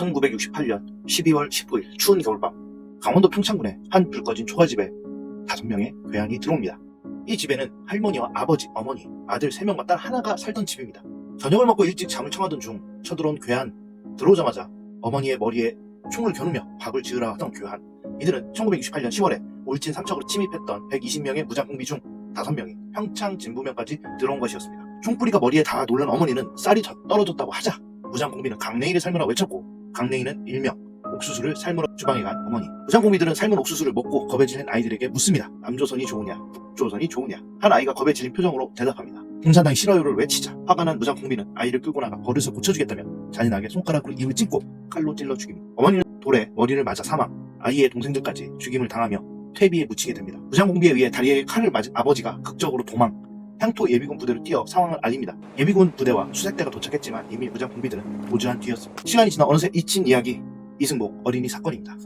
1968년 12월 15일 추운 겨울밤 강원도 평창군의 한 불 꺼진 초가집에 다섯 명의 괴한이 들어옵니다. 이 집에는 할머니와 아버지, 어머니, 아들 3명과 딸 하나가 살던 집입니다. 저녁을 먹고 일찍 잠을 청하던 중 쳐들어온 괴한 들어오자마자 어머니의 머리에 총을 겨누며 밥을 지으라 하던 괴한 이들은 1968년 10월에 울진 삼척으로 침입했던 120명의 무장공비 중 5명이 평창 진부면까지 들어온 것이었습니다. 총뿌리가 머리에 다 놀란 어머니는 쌀이 더 떨어졌다고 하자 무장공비는 강냉이를 삶으라 외쳤고 강냉이는 일명 옥수수를 삶으러 주방에 간 어머니 무장공비들은 삶은 옥수수를 먹고 겁에 질린 아이들에게 묻습니다. 남조선이 좋으냐 북조선이 좋으냐 한 아이가 겁에 질린 표정으로 대답합니다. 공산당이 싫어요를 외치자 화가 난 무장공비는 아이를 끌고 나가 버릇을 고쳐주겠다며 잔인하게 손가락으로 입을 찢고 칼로 찔러 죽입니다. 어머니는 돌에 머리를 맞아 사망 아이의 동생들까지 죽임을 당하며 퇴비에 묻히게 됩니다. 무장공비에 의해 다리에 칼을 맞은 아버지가 극적으로 도망 향토 예비군 부대를 뛰어 상황을 알립니다. 예비군 부대와 수색대가 도착했지만 이미 무장 공비들은 도주한 뒤였습니다. 시간이 지나 어느새 잊힌 이야기 이승복 어린이 사건입니다.